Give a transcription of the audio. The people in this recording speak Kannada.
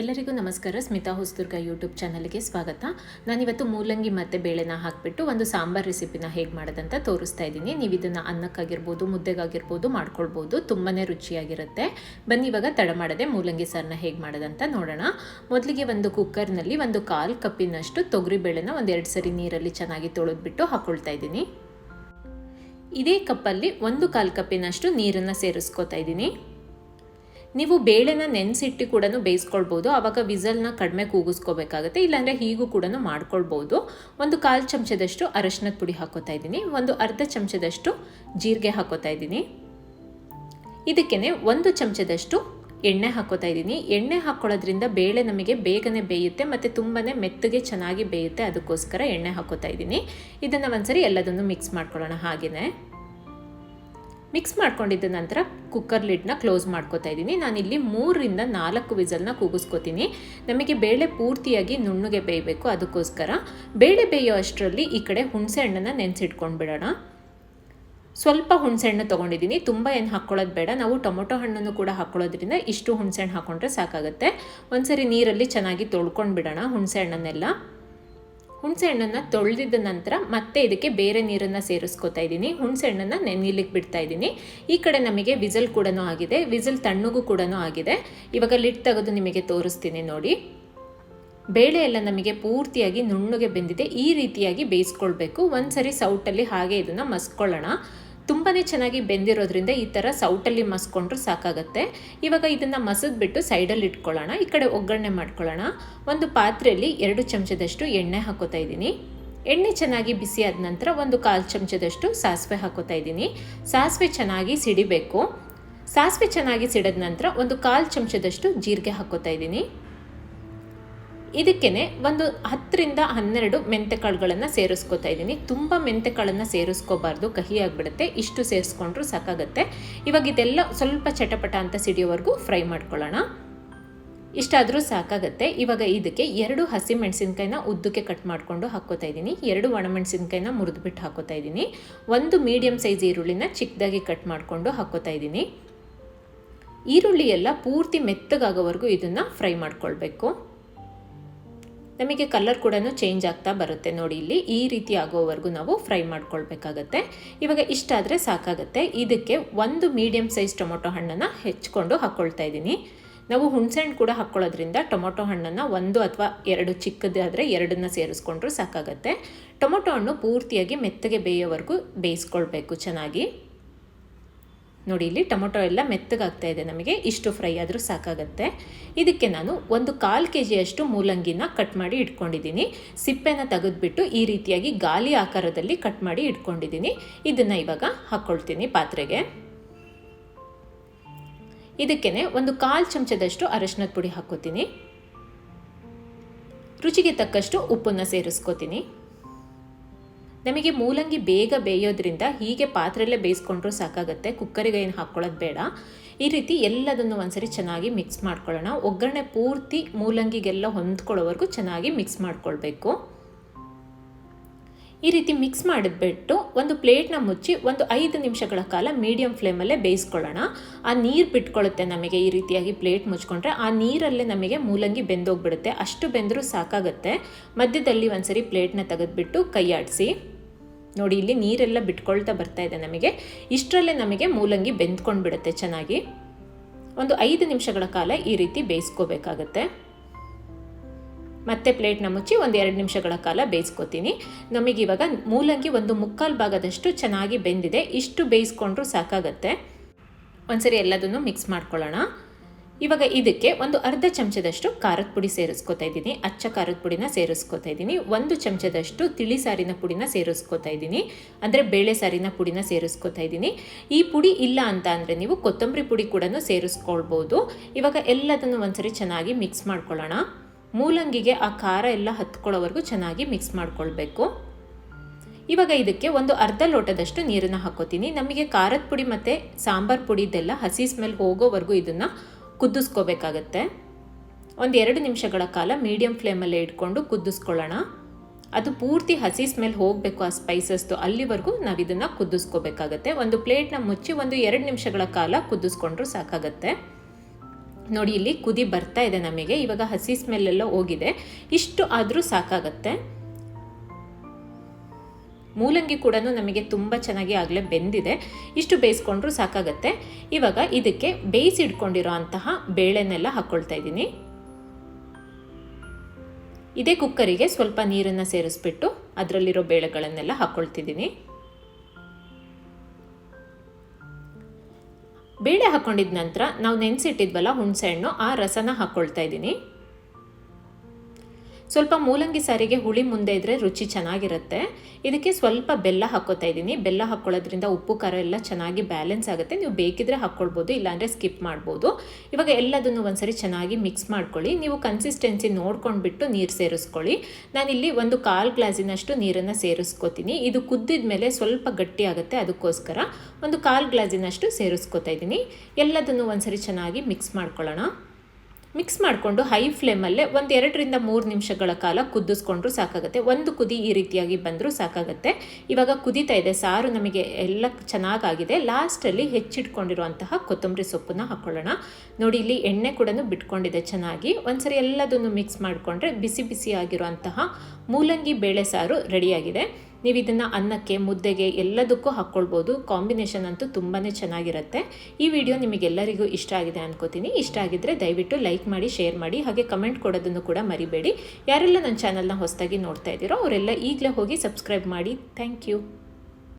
ಎಲ್ಲರಿಗೂ ನಮಸ್ಕಾರ. ಸ್ಮಿತಾ ಹೊಸದುರ್ಗ ಯೂಟ್ಯೂಬ್ ಚಾನಲ್ಗೆ ಸ್ವಾಗತ. ನಾನಿವತ್ತು ಮೂಲಂಗಿ ಮತ್ತು ಬೇಳೆನ ಹಾಕಿಬಿಟ್ಟು ಒಂದು ಸಾಂಬಾರ್ ರೆಸಿಪಿನ ಹೇಗೆ ಮಾಡೋದಂತ ತೋರಿಸ್ತಾ ಇದ್ದೀನಿ. ನೀವು ಇದನ್ನು ಅನ್ನಕ್ಕಾಗಿರ್ಬೋದು, ಮುದ್ದೆಗಾಗಿರ್ಬೋದು ಮಾಡ್ಕೊಳ್ಬೋದು. ತುಂಬಾ ರುಚಿಯಾಗಿರುತ್ತೆ. ಬನ್ನಿ ಇವಾಗ ತಡ ಮಾಡದೆ ಮೂಲಂಗಿ ಸಾರನ್ನ ಹೇಗೆ ಮಾಡೋದಂತ ನೋಡೋಣ. ಮೊದಲಿಗೆ ಒಂದು ಕುಕ್ಕರ್ನಲ್ಲಿ ಒಂದು ಕಾಲು ಕಪ್ಪಿನಷ್ಟು ತೊಗರಿ ಬೇಳೆನ ಒಂದು ಎರಡು ಸರಿ ನೀರಲ್ಲಿ ಚೆನ್ನಾಗಿ ತೊಳೆದ್ಬಿಟ್ಟು ಹಾಕ್ಕೊಳ್ತಾ ಇದ್ದೀನಿ. ಇದೇ ಕಪ್ಪಲ್ಲಿ ಒಂದು ಕಾಲು ಕಪ್ಪಿನಷ್ಟು ನೀರನ್ನು ಸೇರಿಸ್ಕೋತಾ ಇದ್ದೀನಿ. ನೀವು ಬೇಳೆನ ನೆನೆಸಿಟ್ಟು ಕೂಡ ಬೇಯಿಸ್ಕೊಳ್ಬೋದು. ಆವಾಗ ವಿಸಲ್ನ ಕಡಿಮೆ ಕೂಗಿಸ್ಕೋಬೇಕಾಗುತ್ತೆ. ಇಲ್ಲಾಂದರೆ ಹೀಗೂ ಕೂಡ ಮಾಡ್ಕೊಳ್ಬೋದು. ಒಂದು ಕಾಲು ಚಮಚದಷ್ಟು ಅರಶಿನದ ಪುಡಿ ಹಾಕೋತಾ ಇದ್ದೀನಿ. ಒಂದು ಅರ್ಧ ಚಮಚದಷ್ಟು ಜೀರಿಗೆ ಹಾಕೋತಾ ಇದ್ದೀನಿ. ಇದಕ್ಕೇ ಒಂದು ಚಮಚದಷ್ಟು ಎಣ್ಣೆ ಹಾಕೋತಾ ಇದ್ದೀನಿ. ಎಣ್ಣೆ ಹಾಕ್ಕೊಳ್ಳೋದ್ರಿಂದ ಬೇಳೆ ನಮಗೆ ಬೇಗನೆ ಬೇಯುತ್ತೆ ಮತ್ತು ತುಂಬಾ ಮೆತ್ತಗೆ ಚೆನ್ನಾಗಿ ಬೇಯುತ್ತೆ. ಅದಕ್ಕೋಸ್ಕರ ಎಣ್ಣೆ ಹಾಕೋತಾ ಇದ್ದೀನಿ. ಇದನ್ನು ಒಂದ್ಸರಿ ಎಲ್ಲದನ್ನು ಮಿಕ್ಸ್ ಮಾಡ್ಕೊಳ್ಳೋಣ ಹಾಗೆಯೇ ಮಿಕ್ಸ್ ಮಾಡ್ಕೊಂಡಿದ್ದ ನಂತರ ಕುಕ್ಕರ್ ಲಿಡ್ನ ಕ್ಲೋಸ್ ಮಾಡ್ಕೋತಾ ಇದ್ದೀನಿ. ನಾನಿಲ್ಲಿ ಮೂರರಿಂದ ನಾಲ್ಕು ವಿಸಲ್ನ ಕೂಗಿಸ್ಕೋತೀನಿ. ನಮಗೆ ಬೇಳೆ ಪೂರ್ತಿಯಾಗಿ ನುಣ್ಣಗೆ ಬೇಯಬೇಕು, ಅದಕ್ಕೋಸ್ಕರ. ಬೇಳೆ ಬೇಯೋ ಅಷ್ಟರಲ್ಲಿ ಈ ಕಡೆ ಹುಣಸೆ ಹಣ್ಣನ್ನು ನೆನೆಸಿಟ್ಕೊಂಡು ಬಿಡೋಣ ಸ್ವಲ್ಪ ಹುಣಸೆಹಣ್ಣು ತೊಗೊಂಡಿದ್ದೀನಿ. ತುಂಬ ಏನು ಹಾಕ್ಕೊಳ್ಳೋದು ಬೇಡ. ನಾವು ಟೊಮೊಟೊ ಹಣ್ಣನ್ನು ಕೂಡ ಹಾಕ್ಕೊಳ್ಳೋದ್ರಿಂದ ಇಷ್ಟು ಹುಣಸೆಹಣ್ಣು ಹಾಕ್ಕೊಂಡ್ರೆ ಸಾಕಾಗುತ್ತೆ. ಒಂದ್ಸರಿ ನೀರಲ್ಲಿ ಚೆನ್ನಾಗಿ ತೊಳ್ಕೊಂಡು ಬಿಡೋಣ ಹುಣಸೆ ಹುಣಸೆ ಹಣ್ಣನ್ನು ತೊಳೆದಿದ್ದ ನಂತರ ಮತ್ತೆ ಇದಕ್ಕೆ ಬೇರೆ ನೀರನ್ನು ಸೇರಿಸ್ಕೊತಾ ಇದ್ದೀನಿ. ಹುಣಸೆ ಹಣ್ಣನ್ನು ನೆನೆಲಿಕ್ಕೆ ಬಿಡ್ತಾ ಇದ್ದೀನಿ. ಈ ಕಡೆ ನಮಗೆ ವಿಸಲ್ ಕೂಡ ಆಗಿದೆ. ವಿಸಲ್ ತಣ್ಣಗೂ ಕೂಡ ಆಗಿದೆ. ಇವಾಗ ಲಿಟ್ ತೆಗೆದು ನಿಮಗೆ ತೋರಿಸ್ತೀನಿ ನೋಡಿ. ಬೇಳೆ ಎಲ್ಲ ನಮಗೆ ಪೂರ್ತಿಯಾಗಿ ನುಣ್ಣಗೆ ಬೆಂದಿದೆ. ಈ ರೀತಿಯಾಗಿ ಬೇಯಿಸ್ಕೊಳ್ಬೇಕು. ಒಂದ್ಸರಿ ಸೌಟಲ್ಲಿ ಹಾಗೆ ಇದನ್ನು ಮಸ್ಕೊಳ್ಳೋಣ. ತುಂಬಾ ಚೆನ್ನಾಗಿ ಬೆಂದಿರೋದ್ರಿಂದ ಈ ಥರ ಸೌಟಲ್ಲಿ ಮಸ್ಕೊಂಡ್ರೆ ಸಾಕಾಗುತ್ತೆ. ಇವಾಗ ಇದನ್ನು ಮಸದ್ಬಿಟ್ಟು ಸೈಡಲ್ಲಿ ಇಟ್ಕೊಳ್ಳೋಣ. ಈ ಕಡೆ ಒಗ್ಗರಣೆ ಮಾಡ್ಕೊಳ್ಳೋಣ. ಒಂದು ಪಾತ್ರೆಯಲ್ಲಿ ಎರಡು ಚಮಚದಷ್ಟು ಎಣ್ಣೆ ಹಾಕೋತಾ ಇದ್ದೀನಿ. ಎಣ್ಣೆ ಚೆನ್ನಾಗಿ ಬಿಸಿ ಆದ ನಂತರ ಒಂದು ಕಾಲು ಚಮಚದಷ್ಟು ಸಾಸಿವೆ ಹಾಕೋತಾ ಇದ್ದೀನಿ. ಸಾಸಿವೆ ಚೆನ್ನಾಗಿ ಸಿಡಿಬೇಕು. ಸಾಸಿವೆ ಚೆನ್ನಾಗಿ ಸಿಡಿದ ನಂತರ ಒಂದು ಕಾಲು ಚಮಚದಷ್ಟು ಜೀರಿಗೆ ಹಾಕೋತಾ ಇದ್ದೀನಿ. ಇದಕ್ಕೇ ಒಂದು ಹತ್ತರಿಂದ ಹನ್ನೆರಡು ಮೆಂತೆಕಾಳುಗಳನ್ನು ಸೇರಿಸ್ಕೊತಾ ಇದ್ದೀನಿ. ತುಂಬ ಮೆಂತೆಕಾಳನ್ನು ಸೇರಿಸ್ಕೋಬಾರ್ದು ಕಹಿ ಆಗಿಬಿಡುತ್ತೆ ಇಷ್ಟು ಸೇರಿಸ್ಕೊಂಡ್ರೂ ಸಾಕಾಗುತ್ತೆ. ಇವಾಗ ಇದೆಲ್ಲ ಸ್ವಲ್ಪ ಚಟಪಟ ಅಂತ ಸಿಡಿಯೋವರೆಗೂ ಫ್ರೈ ಮಾಡ್ಕೊಳ್ಳೋಣ. ಇಷ್ಟಾದರೂ ಸಾಕಾಗುತ್ತೆ. ಇವಾಗ ಇದಕ್ಕೆ ಎರಡು ಹಸಿ ಮೆಣಸಿನ್ಕಾಯಿನ ಉದ್ದಕ್ಕೆ ಕಟ್ ಮಾಡಿಕೊಂಡು ಹಾಕೋತಾ ಇದ್ದೀನಿ. ಎರಡು ಒಣಮೆಣಸಿನ್ಕಾಯಿನ ಮುರಿದ್ಬಿಟ್ಟು ಹಾಕೋತಾ ಇದ್ದೀನಿ. ಒಂದು ಮೀಡಿಯಮ್ ಸೈಜ್ ಈರುಳ್ಳಿನ ಚಿಕ್ಕದಾಗಿ ಕಟ್ ಮಾಡಿಕೊಂಡು ಹಾಕೋತಾ ಇದ್ದೀನಿ. ಈರುಳ್ಳಿ ಎಲ್ಲ ಪೂರ್ತಿ ಮೆತ್ತಗಾಗೋವರೆಗೂ ಇದನ್ನು ಫ್ರೈ ಮಾಡ್ಕೊಳ್ಬೇಕು. ನಮಗೆ ಕಲರ್ ಕೂಡ ಚೇಂಜ್ ಆಗ್ತಾ ಬರುತ್ತೆ. ನೋಡಿ ಇಲ್ಲಿ ಈ ರೀತಿ ಆಗೋವರೆಗೂ ನಾವು ಫ್ರೈ ಮಾಡ್ಕೊಳ್ಬೇಕಾಗತ್ತೆ. ಇವಾಗ ಇಷ್ಟಾದರೆ ಸಾಕಾಗುತ್ತೆ. ಇದಕ್ಕೆ ಒಂದು ಮೀಡಿಯಮ್ ಸೈಜ್ ಟೊಮೊಟೊ ಹಣ್ಣನ್ನು ಹೆಚ್ಚಿಕೊಂಡು ಹಾಕ್ಕೊಳ್ತಾ ಇದ್ದೀನಿ. ನಾವು ಹುಣಸೆಹಣ್ಣು ಕೂಡ ಹಾಕ್ಕೊಳ್ಳೋದ್ರಿಂದ ಟೊಮೊಟೊ ಹಣ್ಣನ್ನು ಒಂದು ಅಥವಾ ಎರಡು ಚಿಕ್ಕದಾದರೆ ಎರಡನ್ನ ಸೇರಿಸ್ಕೊಂಡ್ರೂ ಸಾಕಾಗತ್ತೆ. ಟೊಮೊಟೊ ಹಣ್ಣು ಪೂರ್ತಿಯಾಗಿ ಮೆತ್ತಗೆ ಬೇಯೋವರೆಗೂ ಬೇಯಿಸ್ಕೊಳ್ಬೇಕು ಚೆನ್ನಾಗಿ. ನೋಡಿ, ಇಲ್ಲಿ ಟೊಮೊಟೊ ಎಲ್ಲ ಮೆತ್ತಗಾಗ್ತಾ ಇದೆ ನಮಗೆ. ಇಷ್ಟು ಫ್ರೈ ಆದರೂ ಸಾಕಾಗುತ್ತೆ. ಇದಕ್ಕೆ ನಾನು ಒಂದು ಕಾಲು ಕೆ ಜಿಯಷ್ಟು ಮೂಲಂಗಿನ ಕಟ್ ಮಾಡಿ ಇಟ್ಕೊಂಡಿದ್ದೀನಿ. ಸಿಪ್ಪೆನ ತೆಗೆದುಬಿಟ್ಟು ಈ ರೀತಿಯಾಗಿ ಗಾಲಿ ಆಕಾರದಲ್ಲಿ ಕಟ್ ಮಾಡಿ ಇಟ್ಕೊಂಡಿದ್ದೀನಿ. ಇದನ್ನು ಇವಾಗ ಹಾಕ್ಕೊಳ್ತೀನಿ ಪಾತ್ರೆಗೆ. ಇದಕ್ಕೇ ಒಂದು ಕಾಲು ಚಮಚದಷ್ಟು ಅರಶಿನದ ಪುಡಿ ಹಾಕೋತೀನಿ. ರುಚಿಗೆ ತಕ್ಕಷ್ಟು ಉಪ್ಪನ್ನು ಸೇರಿಸ್ಕೋತೀನಿ. ನಮಗೆ ಮೂಲಂಗಿ ಬೇಗ ಬೇಯೋದ್ರಿಂದ ಹೀಗೆ ಪಾತ್ರೆಯಲ್ಲೇ ಬೇಯಿಸ್ಕೊಂಡ್ರೂ ಸಾಕಾಗುತ್ತೆ, ಕುಕ್ಕರಿಗೆ ಏನು ಹಾಕ್ಕೊಳ್ಳೋದು ಬೇಡ. ಈ ರೀತಿ ಎಲ್ಲದನ್ನು ಒಂದ್ಸರಿ ಚೆನ್ನಾಗಿ ಮಿಕ್ಸ್ ಮಾಡ್ಕೊಳ್ಳೋಣ. ಒಗ್ಗರಣೆ ಪೂರ್ತಿ ಮೂಲಂಗಿಗೆಲ್ಲ ಹೊಂದ್ಕೊಳ್ಳೋವರೆಗೂ ಚೆನ್ನಾಗಿ ಮಿಕ್ಸ್ ಮಾಡ್ಕೊಳ್ಬೇಕು. ಈ ರೀತಿ ಮಿಕ್ಸ್ ಮಾಡಿದ್ಬಿಟ್ಟು ಒಂದು ಪ್ಲೇಟ್ನ ಮುಚ್ಚಿ ಒಂದು ಐದು ನಿಮಿಷಗಳ ಕಾಲ ಮೀಡಿಯಂ ಫ್ಲೇಮಲ್ಲೇ ಬೇಯಿಸ್ಕೊಳ್ಳೋಣ. ಆ ನೀರು ಬಿಟ್ಕೊಳ್ಳುತ್ತೆ ನಮಗೆ ಈ ರೀತಿಯಾಗಿ ಪ್ಲೇಟ್ ಮುಚ್ಕೊಂಡ್ರೆ. ಆ ನೀರಲ್ಲೇ ನಮಗೆ ಮೂಲಂಗಿ ಬೆಂದೋಗ್ಬಿಡುತ್ತೆ. ಅಷ್ಟು ಬೆಂದರೂ ಸಾಕಾಗುತ್ತೆ. ಮಧ್ಯದಲ್ಲಿ ಒಂದ್ಸರಿ ಪ್ಲೇಟ್ನ ತೆಗೆದುಬಿಟ್ಟು ಕೈಯಾಡಿಸಿ ನೋಡಿ, ಇಲ್ಲಿ ನೀರೆಲ್ಲ ಬಿಟ್ಕೊಳ್ತಾ ಬರ್ತಾ ಇದೆ ನಮಗೆ. ಇಷ್ಟರಲ್ಲೇ ನಮಗೆ ಮೂಲಂಗಿ ಬೆಂದ್ಕೊಂಡು ಬಿಡುತ್ತೆ ಚೆನ್ನಾಗಿ. ಒಂದು ಐದು ನಿಮಿಷಗಳ ಕಾಲ ಈ ರೀತಿ ಬೇಯಿಸ್ಕೋಬೇಕಾಗತ್ತೆ. ಮತ್ತೆ ಪ್ಲೇಟ್ನ ಮುಚ್ಚಿ ಒಂದು ಎರಡು ನಿಮಿಷಗಳ ಕಾಲ ಬೇಯಿಸ್ಕೊತೀನಿ. ನಮಗೆ ಇವಾಗ ಮೂಲಂಗಿ ಒಂದು ಮುಕ್ಕಾಲು ಭಾಗದಷ್ಟು ಚೆನ್ನಾಗಿ ಬೆಂದಿದೆ. ಇಷ್ಟು ಬೇಯಿಸ್ಕೊಂಡ್ರೂ ಸಾಕಾಗತ್ತೆ. ಒಂದ್ಸರಿ ಎಲ್ಲದನ್ನು ಮಿಕ್ಸ್ ಮಾಡ್ಕೊಳ್ಳೋಣ. ಇವಾಗ ಇದಕ್ಕೆ ಒಂದು ಅರ್ಧ ಚಮಚದಷ್ಟು ಖಾರದ ಪುಡಿ ಸೇರಿಸ್ಕೊತಾ ಇದ್ದೀನಿ. ಅಚ್ಚ ಖಾರದ ಪುಡಿನ ಸೇರಿಸ್ಕೊತಾ ಇದ್ದೀನಿ. ಒಂದು ಚಮಚದಷ್ಟು ತಿಳಿ ಸಾರಿನ ಪುಡಿನ ಸೇರಿಸ್ಕೊತಾ ಇದ್ದೀನಿ. ಅಂದರೆ ಬೇಳೆ ಸಾರಿನ ಪುಡಿನ ಸೇರಿಸ್ಕೊತಾ ಇದ್ದೀನಿ. ಈ ಪುಡಿ ಇಲ್ಲ ಅಂತ ಅಂದರೆ ನೀವು ಕೊತ್ತಂಬರಿ ಪುಡಿ ಕೂಡ ಸೇರಿಸ್ಕೊಳ್ಬೋದು. ಇವಾಗ ಎಲ್ಲದನ್ನು ಒಂದ್ಸರಿ ಚೆನ್ನಾಗಿ ಮಿಕ್ಸ್ ಮಾಡ್ಕೊಳ್ಳೋಣ. ಮೂಲಂಗಿಗೆ ಆ ಖಾರ ಎಲ್ಲ ಹತ್ಕೊಳ್ಳೋವರೆಗೂ ಚೆನ್ನಾಗಿ ಮಿಕ್ಸ್ ಮಾಡ್ಕೊಳ್ಬೇಕು. ಇವಾಗ ಇದಕ್ಕೆ ಒಂದು ಅರ್ಧ ಲೋಟದಷ್ಟು ನೀರನ್ನು ಹಾಕೋತೀನಿ ನಮಗೆ ಖಾರದ ಪುಡಿ ಮತ್ತು ಸಾಂಬಾರು ಪುಡಿ ಇದೆಲ್ಲ ಹಸಿ ಸ್ಮೆಲ್ ಹೋಗೋವರೆಗೂ ಇದನ್ನು ಕುದಿಸ್ಕೋಬೇಕಾಗತ್ತೆ. ಒಂದು ಎರಡು ನಿಮಿಷಗಳ ಕಾಲ ಮೀಡಿಯಂ ಫ್ಲೇಮಲ್ಲೇ ಇಟ್ಕೊಂಡು ಕುದಿಸ್ಕೊಳ್ಳೋಣ. ಅದು ಪೂರ್ತಿ ಹಸಿ ಸ್ಮೆಲ್ ಹೋಗಬೇಕು ಆ ಸ್ಪೈಸಸ್ದು ಅಲ್ಲಿವರೆಗೂ ನಾವು ಇದನ್ನು ಕುದಿಸ್ಕೋಬೇಕಾಗತ್ತೆ. ಒಂದು ಪ್ಲೇಟ್ನ ಮುಚ್ಚಿ ಒಂದು ಎರಡು ನಿಮಿಷಗಳ ಕಾಲ ಕುದಿಸ್ಕೊಂಡ್ರೂ ಸಾಕಾಗತ್ತೆ. ನೋಡಿ, ಇಲ್ಲಿ ಕುದಿ ಬರ್ತಾ ಇದೆ ನಮಗೆ. ಇವಾಗ ಹಸಿ ಸ್ಮೆಲ್ ಎಲ್ಲ ಹೋಗಿದೆ. ಇಷ್ಟು ಆದರೂ ಸಾಕಾಗತ್ತೆ. ಮೂಲಂಗಿ ಕೂಡ ನಮಗೆ ತುಂಬ ಚೆನ್ನಾಗಿ ಆಗಲೇ ಬೆಂದಿದೆ. ಇಷ್ಟು ಬೇಯಿಸ್ಕೊಂಡ್ರೂ ಸಾಕಾಗತ್ತೆ. ಇವಾಗ ಇದಕ್ಕೆ ಬೇಯಿಸಿಡ್ಕೊಂಡಿರೋ ಅಂತಹ ಬೇಳೆನೆಲ್ಲ ಹಾಕ್ಕೊಳ್ತಾ ಇದ್ದೀನಿ. ಇದೇ ಕುಕ್ಕರಿಗೆ ಸ್ವಲ್ಪ ನೀರನ್ನು ಸೇರಿಸ್ಬಿಟ್ಟು ಅದರಲ್ಲಿರೋ ಬೇಳೆಗಳನ್ನೆಲ್ಲ ಹಾಕ್ಕೊಳ್ತಿದ್ದೀನಿ ಬೇಳೆ ಹಾಕ್ಕೊಂಡಿದ ನಂತರ ನಾವು ನೆನೆಸಿಟ್ಟಿದ್ವಲ್ಲ ಹುಣಸೆ ಹಣ್ಣು ಆ ರಸನ ಹಾಕ್ಕೊಳ್ತಾ ಇದ್ದೀನಿ. ಸ್ವಲ್ಪ ಮೂಲಂಗಿ ಸಾರಿಗೆ ಹುಳಿ ಮುಂದೆ ಇದ್ದರೆ ರುಚಿ ಚೆನ್ನಾಗಿರುತ್ತೆ. ಇದಕ್ಕೆ ಸ್ವಲ್ಪ ಬೆಲ್ಲ ಹಾಕೋತಾ ಇದ್ದೀನಿ. ಬೆಲ್ಲ ಹಾಕ್ಕೊಳ್ಳೋದ್ರಿಂದ ಉಪ್ಪು, ಖಾರ ಎಲ್ಲ ಚೆನ್ನಾಗಿ ಬ್ಯಾಲೆನ್ಸ್ ಆಗುತ್ತೆ. ನೀವು ಬೇಕಿದ್ರೆ ಹಾಕ್ಕೊಳ್ಬೋದು, ಇಲ್ಲಾಂದರೆ ಸ್ಕಿಪ್ ಮಾಡ್ಬೋದು. ಇವಾಗ ಎಲ್ಲದನ್ನು ಒಂದ್ಸರಿ ಚೆನ್ನಾಗಿ ಮಿಕ್ಸ್ ಮಾಡ್ಕೊಳ್ಳಿ. ನೀವು ಕನ್ಸಿಸ್ಟೆನ್ಸಿ ನೋಡ್ಕೊಂಡ್ಬಿಟ್ಟು ನೀರು ಸೇರಿಸ್ಕೊಳ್ಳಿ. ನಾನಿಲ್ಲಿ ಒಂದು ಕಾಲು ಗ್ಲಾಸಿನಷ್ಟು ನೀರನ್ನು ಸೇರಿಸ್ಕೋತೀನಿ. ಇದು ಕುದ್ದಿದ ಮೇಲೆ ಸ್ವಲ್ಪ ಗಟ್ಟಿ ಆಗುತ್ತೆ, ಅದಕ್ಕೋಸ್ಕರ ಒಂದು ಕಾಲು ಗ್ಲಾಸಿನಷ್ಟು ಸೇರಿಸ್ಕೋತಾ ಇದ್ದೀನಿ. ಎಲ್ಲದನ್ನು ಒಂದ್ಸರಿ ಚೆನ್ನಾಗಿ ಮಿಕ್ಸ್ ಮಾಡ್ಕೊಳ್ಳೋಣ. ಮಿಕ್ಸ್ ಮಾಡಿಕೊಂಡು ಹೈ ಫ್ಲೇಮಲ್ಲೇ ಒಂದು ಎರಡರಿಂದ ಮೂರು ನಿಮಿಷಗಳ ಕಾಲ ಕುದಿಸ್ಕೊಂಡ್ರು ಸಾಕಾಗುತ್ತೆ. ಒಂದು ಕುದಿ ಈ ರೀತಿಯಾಗಿ ಬಂದರೂ ಸಾಕಾಗುತ್ತೆ. ಇವಾಗ ಕುದೀತಾ ಇದೆ. ಸಾರು ನಮಗೆ ಎಲ್ಲ ಚೆನ್ನಾಗಾಗಿದೆ. ಲಾಸ್ಟಲ್ಲಿ ಹೆಚ್ಚಿಟ್ಕೊಂಡಿರುವಂತಹ ಕೊತ್ತಂಬರಿ ಸೊಪ್ಪನ್ನ ಹಾಕ್ಕೊಳ್ಳೋಣ ನೋಡಿ, ಇಲ್ಲಿ ಎಣ್ಣೆ ಕೂಡ ಬಿಟ್ಕೊಂಡಿದೆ ಚೆನ್ನಾಗಿ. ಒಂದ್ಸರಿ ಎಲ್ಲದನ್ನು ಮಿಕ್ಸ್ ಮಾಡಿಕೊಂಡ್ರೆ ಬಿಸಿ ಬಿಸಿ ಆಗಿರುವಂತಹ ಮೂಲಂಗಿ ಬೇಳೆ ಸಾರು ರೆಡಿಯಾಗಿದೆ. ನೀವು ಇದನ್ನು ಅನ್ನಕ್ಕೆ, ಮುದ್ದೆಗೆ ಎಲ್ಲದಕ್ಕೂ ಹಾಕ್ಕೊಳ್ಬೋದು. ಕಾಂಬಿನೇಷನ್ ಅಂತೂ ತುಂಬಾ ಚೆನ್ನಾಗಿರುತ್ತೆ. ಈ ವಿಡಿಯೋ ನಿಮಗೆಲ್ಲರಿಗೂ ಇಷ್ಟ ಆಗಿದೆ ಅನ್ಕೋತೀನಿ. ಇಷ್ಟ ಆಗಿದ್ದರೆ ದಯವಿಟ್ಟು ಲೈಕ್ ಮಾಡಿ ಶೇರ್ ಮಾಡಿ, ಹಾಗೆ ಕಮೆಂಟ್ ಕೊಡೋದನ್ನು ಕೂಡ ಮರಿಬೇಡಿ. ಯಾರೆಲ್ಲ ನನ್ನ ಚಾನಲ್ನ ಹೊಸದಾಗಿ ನೋಡ್ತಾ ಇದ್ದೀರೋ, ಅವರೆಲ್ಲ ಈಗಲೇ ಹೋಗಿ ಸಬ್ಸ್ಕ್ರೈಬ್ ಮಾಡಿ. Thank you